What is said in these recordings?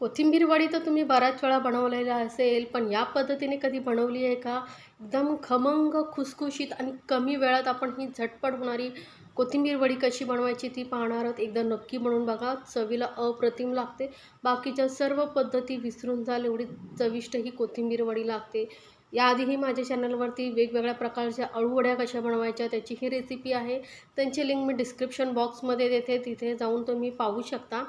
कोथिंबीर वडी तर तुम्ही बऱ्याच वेळा बनवलेला असेल पण या पद्धतीने कधी बनवली आहे का? एकदम खमंग खुसखुशीत आणि कमी वेळात आपण ही झटपट होणारी कोथिंबीर वडी कशी बनवायची ती पाहणार आहोत. एकदा नक्की बनवून बघा. चवीला अप्रतिम लागते. बाकीच्या सर्व पद्धती विसरून जाल एवढी चविष्ट ही कोथिंबीर वडी लागते. याआधीही माझ्या चॅनलवरती वेगवेगळ्या प्रकारच्या अळूवड्या कशा बनवायच्या त्याची ही रेसिपी आहे. त्यांची लिंक मी डिस्क्रिप्शन बॉक्समध्ये देते. तिथे जाऊन तुम्ही पाहू शकता.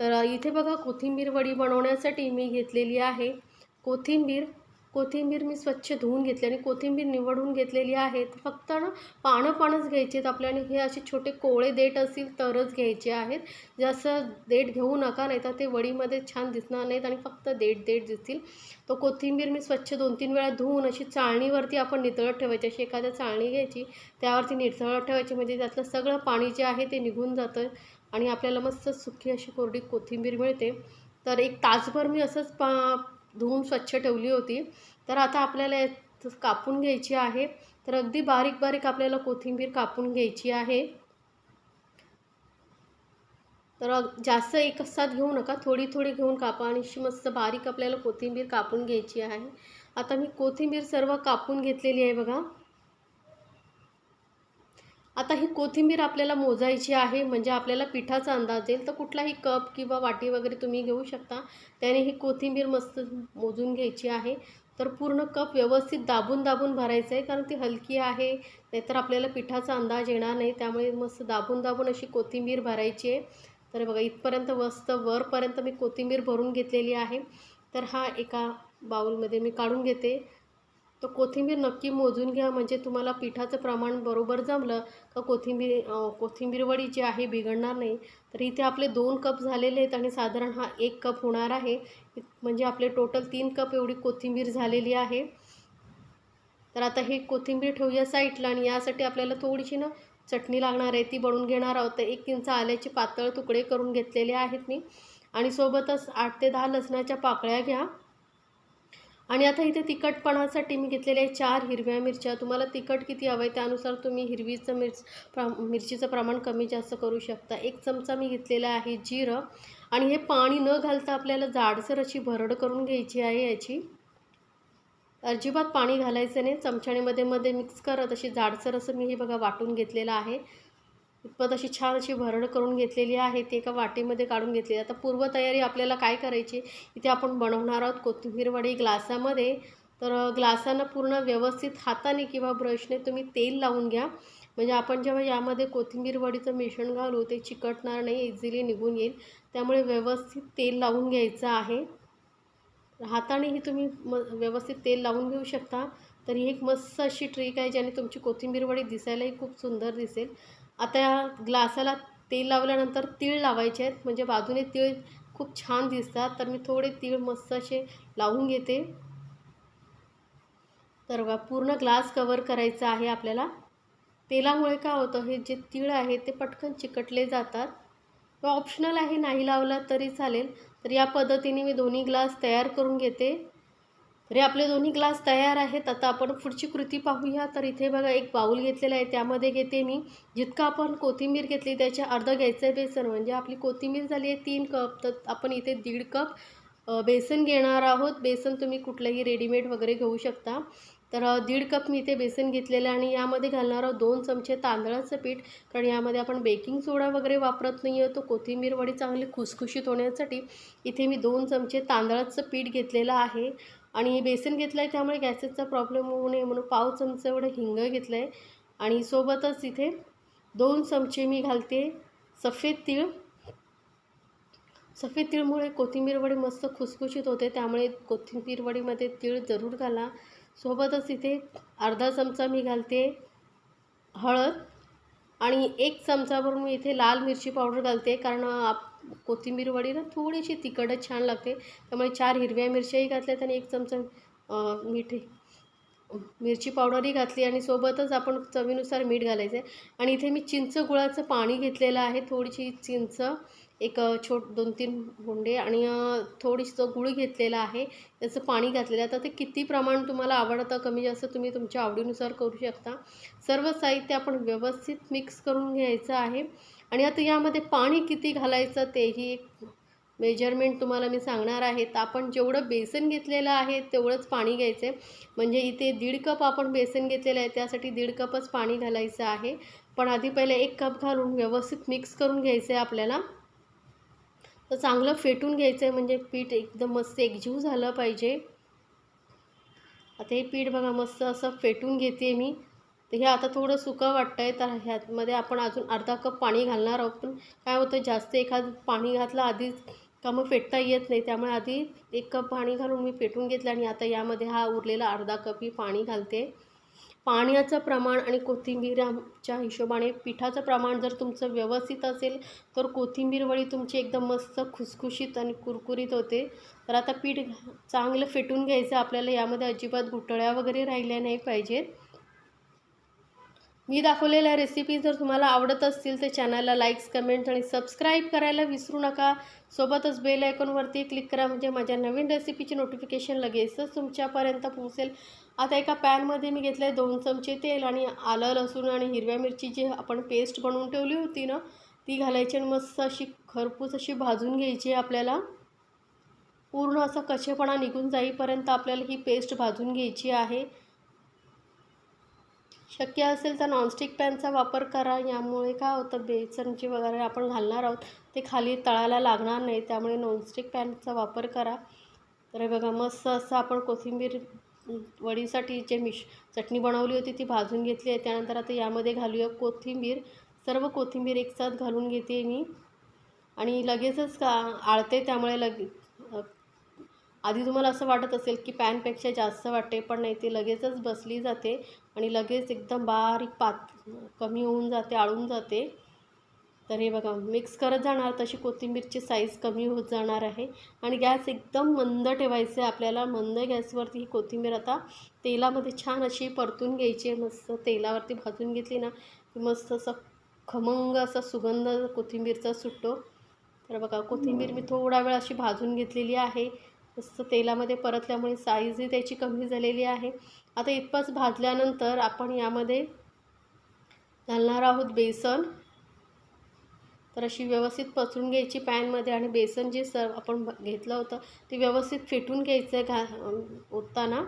तर इथे बघा कोथिंबीर वडी बनवण्यासाठी मी घेतलेली आहे. कोथिंबीर कोथिंबीर मी स्वच्छ धुवून घेतली आणि कोथिंबीर निवडून घेतलेली आहे. फक्त ना पानं पानंच घ्यायची आहेत आपल्याला हे असे छोटे कोवळे देठ असतील तरच घ्यायचे आहेत. जसं देठ घेऊ नका नाही तर ते वडीमध्ये छान दिसणार नाहीत आणि फक्त देठ देठ दिसतील. तो कोथिंबीर मी स्वच्छ दोन तीन वेळा धुवून अशी चाळणीवरती आपण नितळत ठेवायची अशी एखाद्या चाळणी घ्यायची. त्यावरती नितळत ठेवायची म्हणजे त्यातलं सगळं पाणी जे आहे ते निघून जातं. आणि आपल्याला मस्त सुकी अशी कोरडी कोथिंबीर मिळते. तर एक तासभर मी असंच पा धुवून स्वच्छ ठेवली होती. तर आता आपल्याला कापून घ्यायची आहे. तर अगदी बारीक बारीक आपल्याला कोथिंबीर कापून घ्यायची आहे. तर जास्त एक साथ घेऊ नका. थोडी थोडी घेऊन कापा आणि मस्त बारीक आपल्याला कोथिंबीर कापून घ्यायची आहे. आता मी कोथिंबीर सर्व कापून घेतलेली आहे बघा. आता ही कोथिंबीर आपल्याला मोजायची आहे म्हणजे आपल्याला पिठाचा अंदाज येईल तर कुठलाही कप किंवा वाटी वगैरे तुम्ही घेऊ शकता. त्याने ही कोथिंबीर मस्त मोजून घ्यायची आहे. तर पूर्ण कप व्यवस्थित दाबून दाबून भरायचं आहे कारण ती हलकी आहे. नाहीतर आपल्याला पिठाचा अंदाज येणार नाही त्यामुळे मस्त दाबून दाबून अशी कोथिंबीर भरायची आहे. तर बघा इथपर्यंत मस्त वरपर्यंत मी कोथिंबीर भरून घेतलेली आहे. तर हा एका बाउलमध्ये मी काढून घेते. तर कोथिंबीर नक्की मोजून घ्या. म्हणजे तुम्हाला पिठाचं प्रमाण बरोबर जमलं का कोथिंबीर कोथिंबीर वडी जी आहे बिघडणार नाही. तर इथे आपले दोन कप झालेले आहेत आणि साधारण हा एक कप होणार आहे. म्हणजे आपले टोटल तीन कप एवढी कोथिंबीर झालेली आहे. तर आता हे कोथिंबीर ठेवूया साईडला आणि यासाठी आपल्याला थोडीशी ना चटणी लागणार आहे ती बनवून घेणार आहोत. तर एक इंच आल्याचे पातळ तुकडे करून घेतलेले आहेत मी. आणि सोबतच आठ ते दहा लसणाच्या पाकळ्या घ्या. आणि आता इथे तिखटपणासाठी मी घेतलेल्या आहे चार हिरव्या मिरच्या. तुम्हाला तिखट किती हवं आहे त्यानुसार तुम्ही हिरवीचं मिरच प्र मिरचीचं प्रमाण कमी जास्त करू शकता. एक चमचा मी घेतलेला आहे जिरं. आणि हे पाणी न घालता आपल्याला जाडसर अशी भरड करून घ्यायची आहे याची. अजिबात पाणी घालायचं नाही. चमच्यानेमध्ये मध्ये मिक्स करत अशी जाडसर असं मी हे बघा वाटून घेतलेलं आहे. इतपत अशी छान अशी भरड करून घेतलेली आहे ती एका वाटीमध्ये काढून घेतली आता पूर्वतयारी आपल्याला काय करायची इथे आपण बनवणार आहोत कोथिंबीर वडी ग्लासामध्ये. तर ग्लासानं पूर्ण व्यवस्थित हाताने किंवा ब्रशने तुम्ही तेल लावून घ्या. म्हणजे आपण जेव्हा यामध्ये कोथिंबीर वडीचं मिश्रण घालू ते चिकटणार नाही इझिली निघून येईल. त्यामुळे व्यवस्थित तेल लावून घ्यायचं आहे. हातानेही तुम्ही म व्यवस्थित तेल लावून घेऊ शकता. तर ही एक मस्त अशी ट्रिक आहे ज्याने तुमची कोथिंबीर वडी दिसायलाही खूप सुंदर दिसेल. आता ग्लासाला तेल लावल्यानंतर तीळ लावायचे आहेत. म्हणजे बाजूने तीळ खूप छान दिसतात. तर मी थोडे तीळ मस्त असे लावून घेते. तर बघा पूर्ण ग्लास कवर करायचा आहे आपल्याला. तेलामुळे काय होतं हे जे तीळ आहे ते पटकन चिकटले जातात. ऑप्शनल आहे नाही लावला तरी चालेल. तर या पद्धतीने मी दोन्ही ग्लास तयार करून घेते. रे आपले दोन्ही ग्लास तयार आहेत. आता आपण पुढची कृती पाहूया. तर इथे बघा एक बाऊल घेतलेला आहे. त्यामध्ये घेते मी जितकं आपण कोथिंबीर घेतली त्याच्या अर्धं घ्यायचं आहे बेसन. म्हणजे आपली कोथिंबीर झाली आहे तीन कप. तर आपण इथे दीड कप बेसन घेणार आहोत. बेसन तुम्ही कुठलंही रेडीमेड वगैरे घेऊ शकता. तर दीड कप मी इथे बेसन घेतलेलं आहे आणि यामध्ये घालणार आहोत दोन चमचे तांदळाचं पीठ. कारण यामध्ये आपण बेकिंग सोडा वगैरे वापरत नाही आहे तो कोथिंबीर वडी चांगली खुसखुशीत होण्यासाठी इथे मी दोन चमचे तांदळाचं पीठ घेतलेलं आहे. आणि बेसन घेतलं आहे त्यामुळे गॅसेसचा प्रॉब्लेम होऊ नये म्हणून पाव चमचा एवढं हिंग घेतलं आहे आणि सोबतच इथे दोन चमचे मी घालते सफेद तीळ. सफेद तीळमुळे कोथिंबीर वडी मस्त खुसखुशीत होते त्यामुळे कोथिंबीर वडीमध्ये तीळ जरूर घाला. सोबतच इथे अर्धा चमचा मी घालते हळद आणि एक चमचाभर मी इथे लाल मिरची पावडर घालते कारण आप कोथिंबीर वडी ना थोडीशी तिखटच छान लागते. त्यामुळे चार हिरव्या मिरच्याही घातल्यात आणि एक चमचा मीठ मिरची पावडरही घातली आणि सोबतच आपण चवीनुसार मीठ घालायचं आहे. आणि इथे मी चिंच गुळाचं पाणी घेतलेलं आहे. थोडीशी चिंच एक छोट दोन तीन गुंडे आणि थोडीशी जो गुळ घेतलेला आहे. त्याचं पाणी घातलेलं आहे. आता ते किती प्रमाण तुम्हाला आवडतं कमी जास्त तुम्ही तुमच्या आवडीनुसार करू शकता. सर्व साहित्य आपण व्यवस्थित मिक्स करून घ्यायचं आहे. आणि आता यामध्ये पाणी किती घालायचं तेही मेजरमेंट तुम्हाला मी सांगणार आहे. तर आपण जेवढं बेसन घेतलेलं आहे तेवढंच पाणी घ्यायचं आहे. म्हणजे इथे दीड कप आपण बेसन घेतलेलं आहे त्यासाठी दीड कपच पाणी घालायचं आहे. पण आधी पहिले एक कप घालून व्यवस्थित मिक्स करून घ्यायचं आहे आपल्याला. तर चांगलं फेटून घ्यायचं आहे म्हणजे पीठ एकदम मस्त एकजीव झालं पाहिजे. आता हे पीठ बघा मस्त असं फेटून घेते मी. तर हे आता थोडं सुकं वाटतं आहे तर ह्यामध्ये आपण अजून अर्धा कप पाणी घालणार आहोत. पण काय होतं जास्त एखाद पाणी घातलं आधीच का मग फेटता येत नाही. त्यामुळे आधी एक कप पाणी घालून मी फेटून घेतलं आणि आता यामध्ये हा उरलेला अर्धा कप ही पाणी घालते. पाण्याचं प्रमाण आणि कोथिंबीरच्या हिशोबाने पिठाचं प्रमाण जर तुमचं व्यवस्थित असेल तर कोथिंबीरवळी तुमची एकदम मस्त खुसखुशीत आणि कुरकुरीत होते. तर आता पीठ चांगलं फेटून घ्यायचं. आपल्याला यामध्ये अजिबात गुटळ्या वगैरे राहिल्या नाही पाहिजेत. मी दाखवलेल्या रेसिपी जर तुम्हाला आवडत असतील तर चॅनलला लाईक्स कमेंट्स आणि सबस्क्राईब करायला विसरू नका. सोबतच बेल आयकॉनवरती क्लिक करा म्हणजे माझ्या नवीन रेसिपीची नोटिफिकेशन लगेचच तुमच्यापर्यंत पोहोचेल. आता एका पॅनमध्ये मी घेतलं आहे दोन चमचे तेल आणि आलं लसूण आणि हिरव्या मिरची जी आपण पेस्ट बनवून ठेवली होती ना ती घालायची आणि मस्त अशी खरपूस अशी भाजून घ्यायची आपल्याला. पूर्ण असा कचेपणा निघून जाईपर्यंत आपल्याला ही पेस्ट भाजून घ्यायची आहे. शक्य असेल तर नॉनस्टिक पॅनचा वापर करा. यामुळे काय होतं बेसनची वगैरे आपण घालणार आहोत. ते खाली तळायला लागणार नाही त्यामुळे नॉनस्टिक पॅनचा वापर करा. तर हे बघा मस्त असं आपण कोथिंबीर वडीसाठी जे मिश चटणी बनवली होती ती भाजून घेतली आहे. त्यानंतर आता यामध्ये घालूया कोथिंबीर. सर्व कोथिंबीर एकसाथ घालून घेते मी. आणि लगेचच का आळते त्यामुळे लगे आधी तुम्हाला असं वाटत असेल की पॅनपेक्षा जास्त वाटते पण नाही ती लगेचच बसली जाते आणि लगेच एकदम बारीक पात कमी होऊन जाते आळून जाते. तर हे बघा मिक्स करत जाणार तशी कोथिंबीरची साईज कमी होत जाणार आहे. आणि गॅस एकदम मंद ठेवायचं आहे आपल्याला मंद गॅसवरती ही कोथिंबीर आता तेलामध्ये छान अशी परतून घ्यायची आहे. मस्त तेलावरती भाजून घेतली ना की मस्त असं खमंग असा सुगंध कोथिंबीरचा सुटतो. तर बघा कोथिंबीर मी थोडा वेळ अशी भाजून घेतलेली आहे. मस्त तेलामध्ये परतल्यामुळे साईजही त्याची कमी झालेली आहे. आता इतपत भाजल्यानंतर आपण यामध्ये घालणार आहोत बेसन. तर अशी व्यवस्थित पसरून घ्यायची पॅनमध्ये आणि बेसन जे सर्व आपण घेतलं होतं ते व्यवस्थित फेटून घ्यायचं आहे घा ओतताना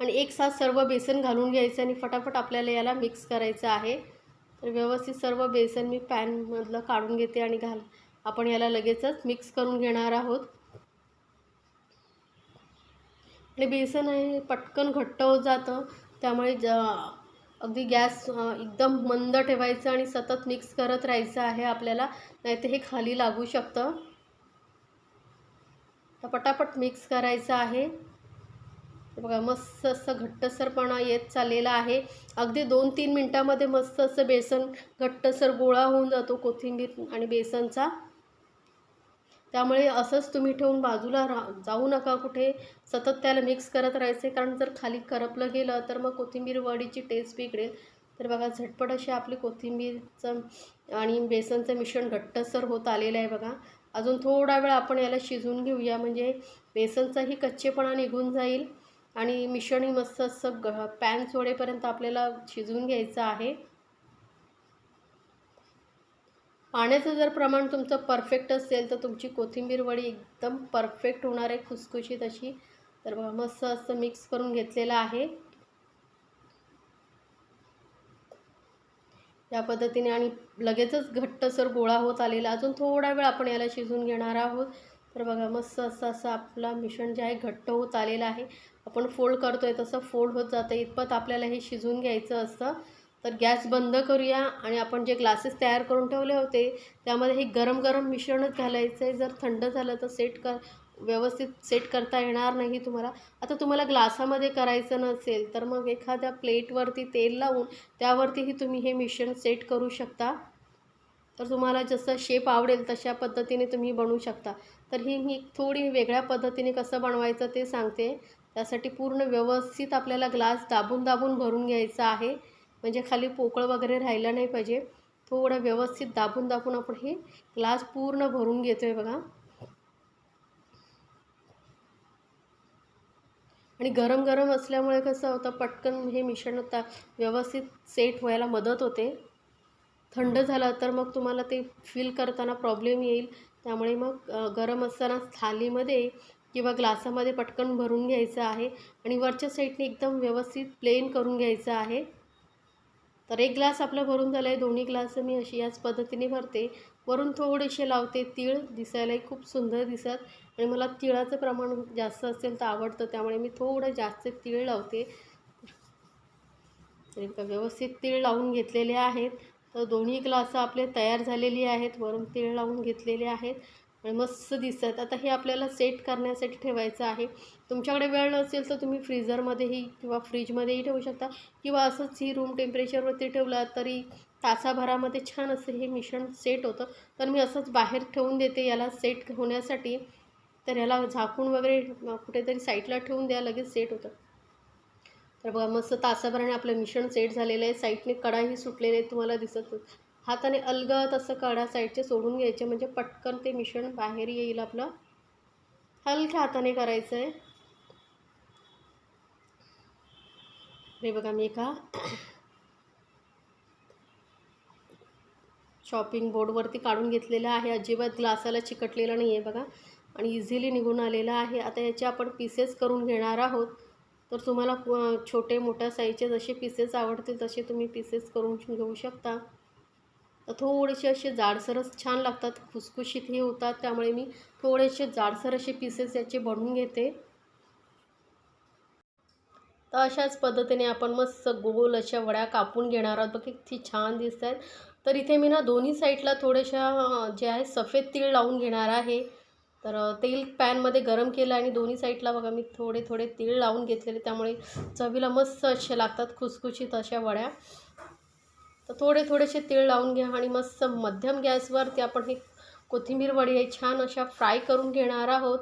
आणि एक साथ सर्व बेसन घालून घ्यायचं आणि फटाफट आपल्याला याला मिक्स करायचं आहे. तर व्यवस्थित सर्व बेसन मी पॅनमधलं काढून घेते आणि घाल आपण याला लगेचच मिक्स करून घेणार आहोत. आणि बेसन आहे पटकन घट्ट होत जातं. त्यामुळे ज अगदी गॅस एकदम मंद ठेवायचं आणि सतत मिक्स करत राहायचं आहे आपल्याला. नाहीतर हे खाली लागू शकतं. तर पटापट मिक्स करायचं आहे. बघा मस्त असं घट्टसरपणा येत चाललेला आहे. अगदी दोन तीन मिनटामध्ये मस्त असं बेसन घट्टसर गोळा होऊन जातो कोथिंबीर आणि बेसनचा. त्यामुळे असंच तुम्ही ठेवून बाजूला रा जाऊ नका कुठे. सतत त्याला मिक्स करत राहायचे. कारण जर खाली करपलं गेलं तर मग कोथिंबीर वडीची टेस्ट बिघडेल. तर बघा झटपट अशी आपली कोथिंबीरचं आणि बेसनचं मिश्रण घट्टसर होत आलेलं आहे बघा. अजून थोडा वेळ आपण याला शिजवून घेऊया. म्हणजे बेसनचाही कच्चेपणा निघून जाईल. आणि मिश्रणही मस्त असं ग पॅन सोडेपर्यंत आपल्याला शिजवून घ्यायचं आहे. पाण्याचं जर प्रमाण तुमचं परफेक्ट असेल तर तुमची कोथिंबीर वडी एकदम परफेक्ट होणार आहे खुसखुशीत अशी. तर बघा मस्त असं मिक्स करून घेतलेलं आहे. या पद्धतीने आणि लगेचच घट्टसर गोळा होत आलेला. अजून थोडा वेळ आपण याला शिजून घेणार आहोत. तर बघा मस्त असं असं आपला मिश्रण जे आहे घट्ट होत आलेलं आहे. आपण फोल्ड करतो आहे तसं फोल्ड होत जातं इतपत आपल्याला हे शिजून घ्यायचं असतं. तर गॅस बंद करूया आणि आपण जे ग्लासेस तयार करून ठेवले होते त्यामध्ये हे गरम गरम मिश्रणच घालायचं आहे जर थंड झालं तर सेट कर व्यवस्थित सेट करता येणार नाही तुम्हाला. आता तुम्हाला ग्लासामध्ये करायचं नसेल तर मग एखाद्या प्लेटवरती तेल लावून त्यावरतीही तुम्ही हे मिश्रण सेट करू शकता. तर तुम्हाला जसं शेप आवडेल तशा पद्धतीने तुम्ही बनवू शकता. तर ही मी थोडी वेगळ्या पद्धतीने कसं बनवायचं ते सांगते. त्यासाठी पूर्ण व्यवस्थित आपल्याला ग्लास दाबून दाबून भरून घ्यायचा आहे. म्हणजे खाली पोकळ वगैरे राहिलं नाही पाहिजे. थोडं व्यवस्थित दाबून दाबून आपण हे ग्लास पूर्ण भरून घेतो आहे बघा. आणि गरम गरम असल्यामुळे कसं होतं पटकन हे मिश्रण आता व्यवस्थित सेट व्हायला मदत होते. थंड झालं तर मग तुम्हाला ते फील करताना प्रॉब्लेम येईल. त्यामुळे मग गरम असताना थालीमध्ये किंवा ग्लासामध्ये पटकन भरून घ्यायचं आहे. आणि वरच्या साईडने एकदम व्यवस्थित प्लेन करून घ्यायचं आहे. तर एक ग्लास आपलं भरून झालं आहे दोन्ही ग्लास मी अशी याच पद्धतीने भरते. वरून थोडेसे लावते तीळ दिसायलाही खूप सुंदर दिसत आणि मला तिळाचं प्रमाण जास्त असेल तर आवडतं त्यामुळे मी थोडं जास्त तीळ लावते. व्यवस्थित तीळ लावून घेतलेले आहेत. तर दोन्ही ग्लास आपले तयार झालेली आहेत वरून तीळ लावून घेतलेले आहेत. आणि मस्त दिसत. आता हे आपल्याला सेट करण्यासाठी ठेवायचं आहे. तुमच्याकडे वेळ नसेल तर तुम्ही फ्रीझरमध्येही किंवा फ्रीजमध्येही ठेवू शकता. किंवा असंच ही रूम टेम्परेचरवरती ठेवला तरी तासाभरामध्ये छान असं हे मिश्रण सेट होतं. तर मी असंच बाहेर ठेवून देते याला सेट होण्यासाठी. तर याला झाकून वगैरे कुठेतरी साईडला ठेवून द्या लगेच सेट होतं. तर बघा मस्त तासाभराने आपलं मिश्रण सेट झालेलं आहे. साईडने कडाही सुटलेले आहेत तुम्हाला दिसत हाताने अलगत असं कडा साईडचे सोडून घ्यायचे म्हणजे पटकन ते मिश्रण बाहेर येईल आपलं. हलक्या हाताने करायचं आहे हे बघा मी एका शॉपिंग बोर्डवरती काढून घेतलेलं आहे. अजिबात ग्लासाला चिकटलेलं नाही आहे बघा. आणि इझिली निघून आलेलं आहे. आता याचे आपण पीसेस करून घेणार आहोत. तर तुम्हाला छोटे मोठ्या साईजचे जसे पीसेस आवडतील तसे तुम्ही पीसेस करून घेऊ शकता. तर थोडेसे असे जाडसरच छान लागतात खुसखुशीत हे होतात. त्यामुळे मी थोडेसे जाडसर असे पीसेस याचे बनवून घेते. तर अशाच पद्धतीने आपण मस्त गोल अशा वड्या कापून घेणार आहोत. बघ किती छान दिसत आहेत तर इथे मी ना दोन्ही साईडला थोड्याशा जे आहे सफेद तीळ लावून घेणार आहे. तर तेल पॅनमध्ये गरम केलं आणि दोन्ही साईडला बघा मी थोडे थोडे तीळ लावून घेतलेले. त्यामुळे चवीला मस्त असे लागतात खुसखुशीत अशा वड्या. तर थोडे थोडेसे तीळ लावून घ्या आणि मस्त मध्यम गॅसवरती आपण हे कोथिंबीर वडी आहे छान अशा फ्राय करून घेणार आहोत.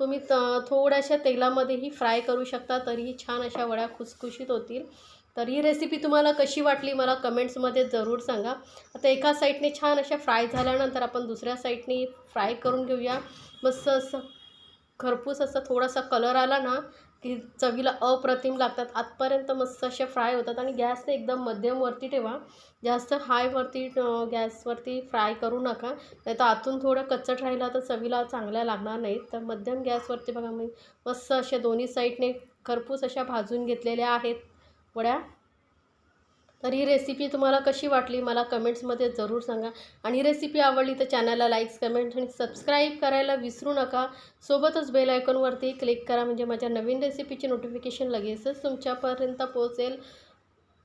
तुम्ही त थोड्याशा तेलामध्येही फ्राय करू शकता तरीही छान अशा वड्या खुसखुशीत होतील. तर ही रेसिपी तुम्हाला कशी वाटली मला कमेंट्समध्ये जरूर सांगा. आता एका साईडने छान अशा फ्राय झाल्यानंतर आपण दुसऱ्या साईडने फ्राय करून घेऊया. मस्त असं खरपूस असा थोडासा कलर आला ना की चवीला अप्रतिम लागतात. आतपर्यंत मस्त असे फ्राय होतात आणि गॅसने एकदम मध्यमवरती ठेवा. जास्त हायवरती गॅसवरती फ्राय करू नका. नाही तर आतून थोडं कच्चट राहिला तर चवीला चांगल्या लागणार नाहीत. तर मध्यम गॅसवरती बघा मी मस्त अशा दोन्ही साईडने खरपूस अशा भाजून घेतलेल्या आहेत. वड्या. तर ही रेसिपी तुम्हाला कशी वाटली मला कमेंट्समध्ये जरूर सांगा. आणि ही रेसिपी आवडली तर चॅनलला लाईक्स कमेंट्स आणि सबस्क्राईब करायला विसरू नका. सोबतच बेल आयकॉनवरती क्लिक करा म्हणजे माझ्या नवीन रेसिपीची नोटिफिकेशन लगेचच तुमच्यापर्यंत पोहोचेल.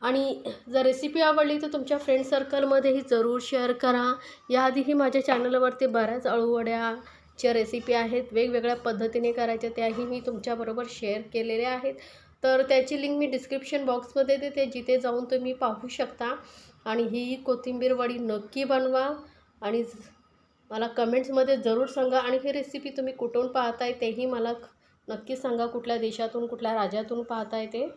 आणि जर रेसिपी आवडली तर तुमच्या फ्रेंड सर्कलमध्येही जरूर शेअर करा. याआधीही माझ्या चॅनलवरती बऱ्याच अळूवड्याच्या रेसिपी आहेत. वेगवेगळ्या पद्धतीने करायच्या त्याही मी तुमच्याबरोबर शेअर केलेल्या आहेत. तर त्याची लिंक मी डिस्क्रिप्शन बॉक्समध्ये देते. जिथे जाऊन तुम्ही पाहू शकता. आणि ही कोथिंबीर वडी नक्की बनवा. आणि मला कमेंट्समध्ये जरूर सांगा. आणि ही रेसिपी तुम्ही कुठून पाहताय तेही मला नक्की सांगा. कुठल्या देशातून कुठल्या राज्यातून पाहताय ते.